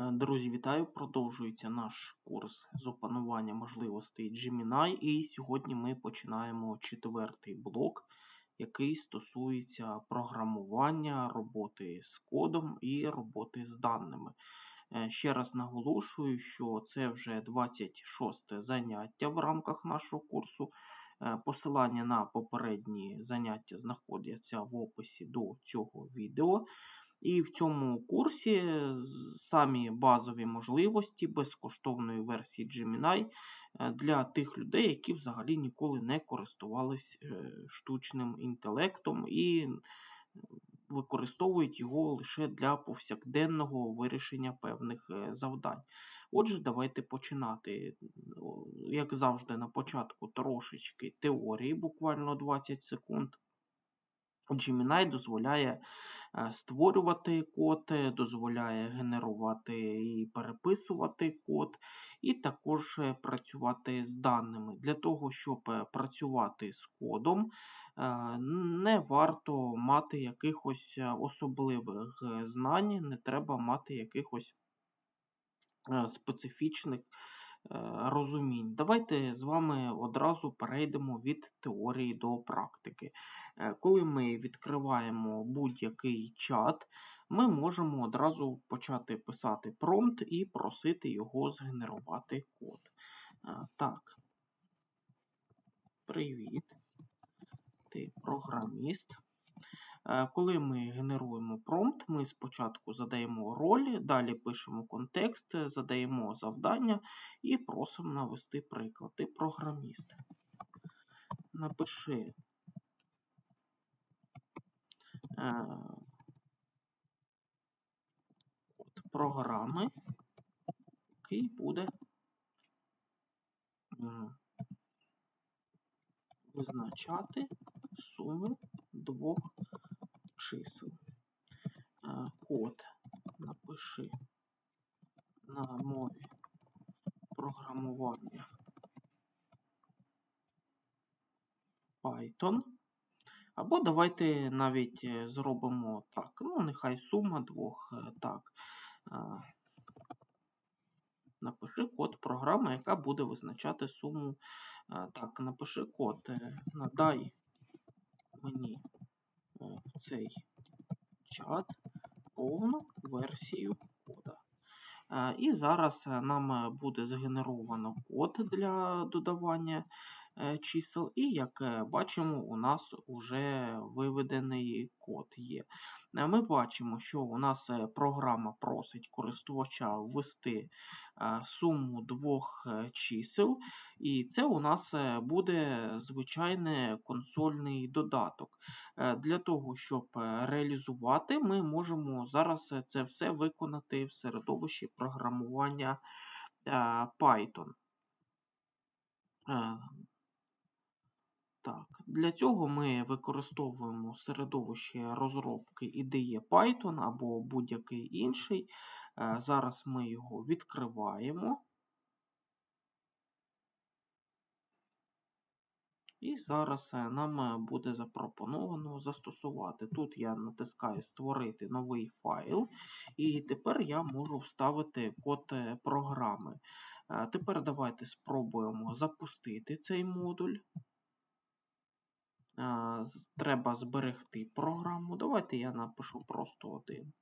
Е, Друзі, вітаю! Продовжується наш курс з опанування можливостей Gemini. І сьогодні ми починаємо четвертий блок, який стосується програмування, роботи з кодом і роботи з даними. Е, Ще раз наголошую, що це вже 26 заняття в рамках нашого курсу. Е, Посилання на попередні заняття знаходяться в описі до цього відео. І в цьому курсі самі базові можливості безкоштовної версії Gemini е, для тих людей, які взагалі ніколи не користувались е, штучним інтелектом і використовують його лише для повсякденного вирішення певних е, завдань. Отже, давайте починати. Як завжди, на початку трошечки теорії, буквально 20 секунд. Gemini дозволяє створювати код, е, дозволяє генерувати і переписувати код, і також е, працювати з даними. Для того, щоб е, працювати з кодом, е, не варто мати якихось е, особливих е, знань, не треба мати якихось е, специфічних е, розумінь. Давайте з вами одразу перейдемо від теорії до практики. Е, Коли ми відкриваємо будь-який чат, ми можемо одразу почати писати промпт і просити його згенерувати код. Е, Так. Привіт. Ти програміст. Е, Коли ми генеруємо промпт, ми спочатку задаємо роль, далі пишемо контекст, е, задаємо завдання і просимо навести приклад. Ти програміст. Напиши е, код програми, який буде визначати суму двох. Е, Код напиши на мові програмування Python. Або давайте навіть е, зробимо так. Ну, нехай сума двох. е, Так. Е, Напиши код програми, яка буде визначати суму. Так, напиши код. Надай мені в цей чат повну версію кода. Е, І зараз е, нам е, буде згенеровано код для додавання чисел, і як бачимо, у нас вже виведений код є. Ми бачимо, що у нас програма просить користувача ввести суму двох чисел, і це у нас буде звичайний консольний додаток. Е, Для того, щоб е, реалізувати, ми можемо зараз е, це все виконати в середовищі програмування Python. Так, для цього ми використовуємо середовище розробки IDE Python або будь-який інший. Зараз ми його відкриваємо. І зараз е, нам е, буде запропоновано застосувати. Тут я натискаю Створити новий файл, і тепер я можу вставити код е, програми. Тепер давайте спробуємо запустити цей модуль. Треба зберегти програму. Давайте я напишу просто один.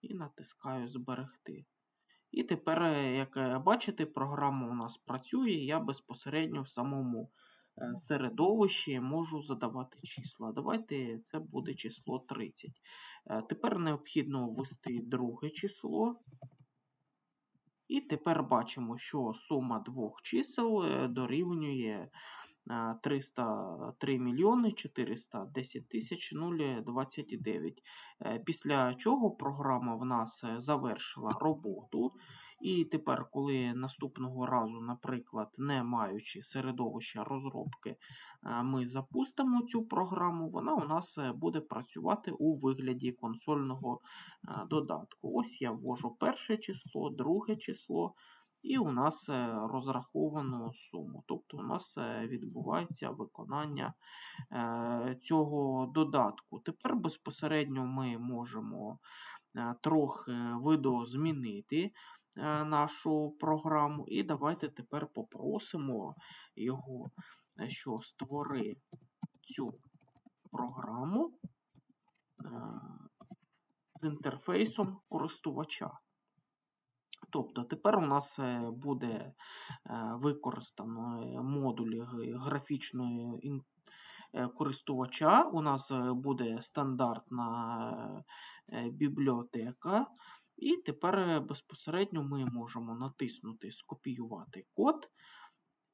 І натискаю Зберегти. І тепер, як бачите, програма у нас працює. Я безпосередньо в самому середовищі можу задавати числа. Давайте це буде число 30. Е, Тепер необхідно ввести друге число. І тепер бачимо, що сума двох чисел е, дорівнює е, 303 мільйони 410 тисяч 029. Е, Після чого програма в нас е, завершила роботу. І тепер, коли наступного разу, наприклад, не маючи середовища розробки, е, ми запустимо цю програму, вона у нас е, буде працювати у вигляді консольного е, додатку. Ось я ввожу перше число, друге число, і у нас розраховано суму. Тобто у нас відбувається виконання цього додатку. Тепер безпосередньо ми можемо трохи видозмінити е, нашу програму. І давайте тепер попросимо його, е, що створи цю програму е, з інтерфейсом користувача. Тобто тепер у нас е, буде е, використано е, модуль графічної користувача. У нас буде стандартна бібліотека. І тепер безпосередньо ми можемо натиснути Скопіювати код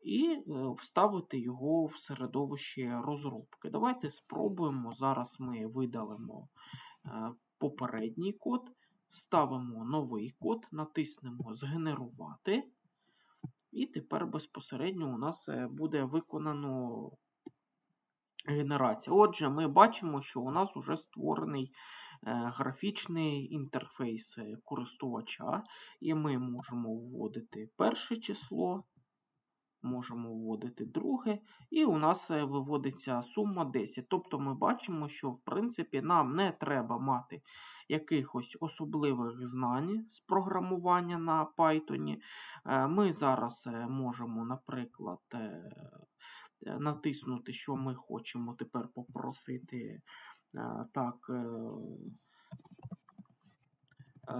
і вставити його в середовище розробки. Давайте спробуємо. Зараз ми видалимо попередній код. Ставимо новий код, натиснемо Згенерувати. І тепер безпосередньо у нас е, буде виконано генерація. Отже, ми бачимо, що у нас вже створений е, графічний інтерфейс е, користувача, і ми можемо вводити перше число, можемо вводити друге, і у нас виводиться сума 10. Тобто ми бачимо, що в принципі нам не треба мати якихось особливих знань з програмування на Python. Е, ми зараз е, можемо, наприклад, е, натиснути, що ми хочемо тепер попросити так,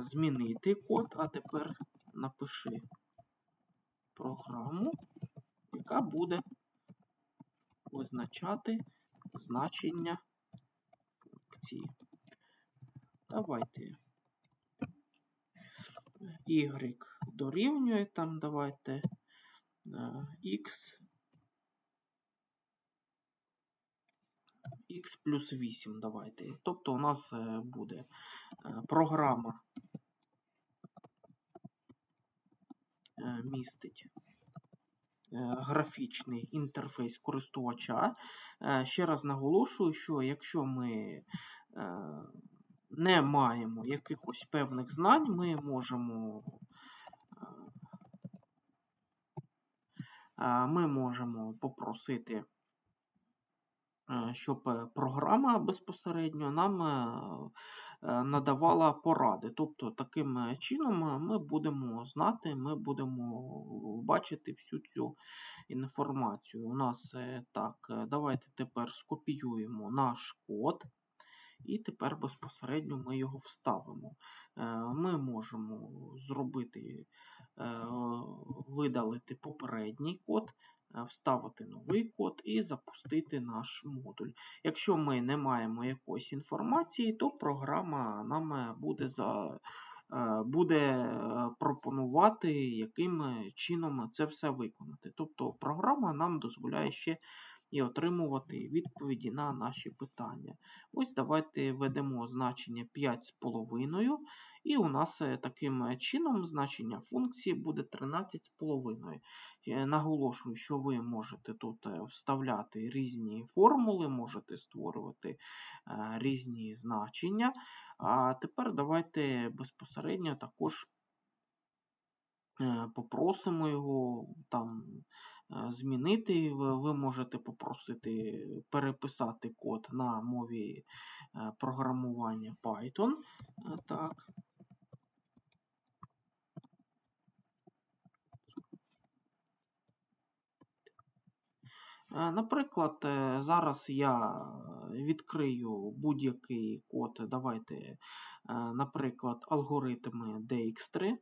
змінити код, а тепер напиши програму, яка буде визначати значення функції. Давайте. Y дорівнює там, давайте е, x x плюс 8 давайте. Тобто у нас е, буде е, програма містить графічний інтерфейс користувача. Ще раз наголошую, що якщо ми не маємо якихось певних знань, ми можемо е, ми можемо попросити, е, щоб програма безпосередньо нам е, надавала поради. Тобто, таким чином ми будемо знати, ми будемо бачити всю цю інформацію. У нас так, давайте тепер скопіюємо наш код. І тепер безпосередньо ми його вставимо. Е, ми можемо зробити, е, видалити попередній код, е, вставити новий код і запустити наш модуль. Якщо ми не маємо якоїсь інформації, то програма нам буде за. Буде пропонувати, яким чином це все виконати. Тобто програма нам дозволяє ще і отримувати відповіді на наші питання. Ось давайте введемо значення 5,5, і у нас е, таким чином значення функції буде 13,5. Е, наголошую, що ви можете тут е, вставляти різні формули, можете створювати різні значення. А тепер давайте безпосередньо також попросимо його там Е, змінити. Ви можете попросити переписати код на мові е, програмування Python. Е, так. Наприклад, зараз я відкрию будь-який код. Давайте, наприклад, алгоритми DX3.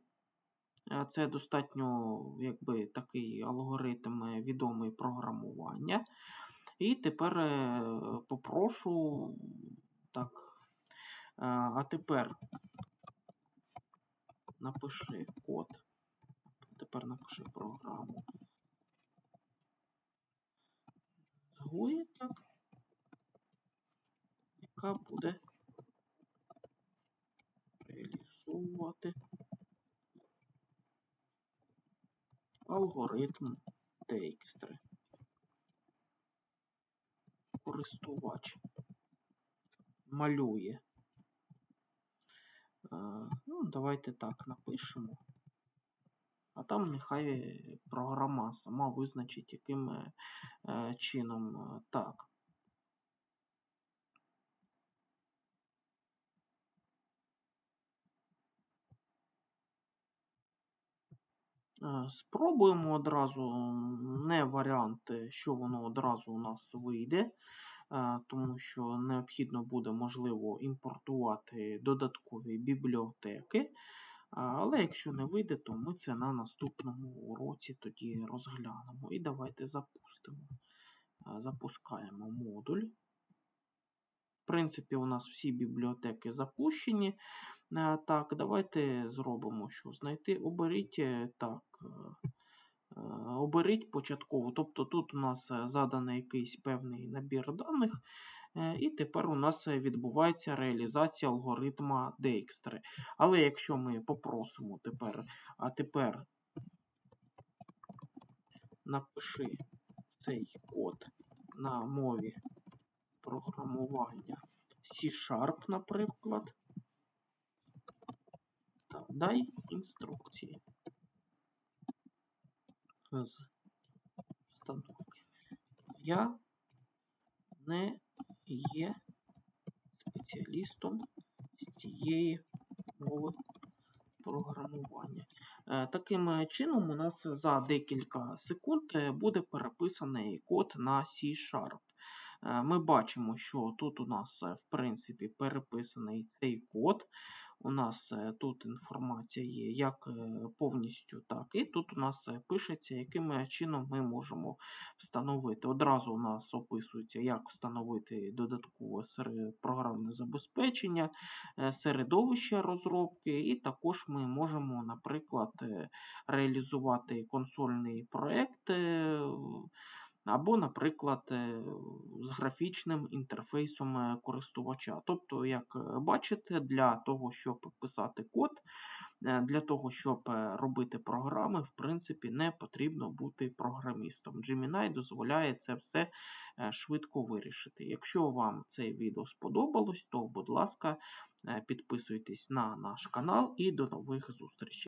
Е, це достатньо якби, такий алгоритм е, відомий програмування. І тепер е, попрошу так. А тепер напиши код. Тепер напиши програму. Згує так, яка буде реалізовувати. Алгоритм Dijkstra. Користувач малює. Ну, Давайте так напишемо. А там нехай програма сама визначить, яким е, чином так. Спробуємо одразу, не варіант, е, що воно одразу у нас вийде, е, тому що необхідно буде, можливо, імпортувати додаткові бібліотеки. Але якщо не вийде, то ми це на наступному уроці тоді розглянемо. І давайте запустимо. Е, Запускаємо модуль. В принципі, у нас всі бібліотеки запущені. Е, Так, давайте зробимо, що знайти. Оберіть е, так. е, Оберіть початкову. Тобто тут у нас заданий якийсь певний набір даних, і тепер у нас відбувається реалізація алгоритма Dijkstra. Але якщо ми попросимо тепер, а тепер напиши цей код на мові програмування C-Sharp, наприклад. Так, дай інструкції з встановки. Я не є спеціалістом з цієї мови програмування. Е, Таким е, чином, у нас за декілька секунд е, буде переписаний код на C-Sharp. Ми бачимо, що тут у нас, в принципі, переписаний цей код. У нас е, тут інформація є як е, повністю, так і тут у нас е, пишеться, яким чином ми можемо встановити. Одразу у нас описується, як встановити додаткове програмне забезпечення, середовище розробки, і також ми можемо, наприклад, реалізувати консольний проект. Або, наприклад, е, з графічним інтерфейсом е, користувача. Тобто, як е, бачите, для того, щоб писати код, для того, щоб робити програми, в принципі, не потрібно бути програмістом. Gemini дозволяє це все швидко вирішити. Якщо вам це відео сподобалось, то, будь ласка, підписуйтесь на наш канал і до нових зустрічей.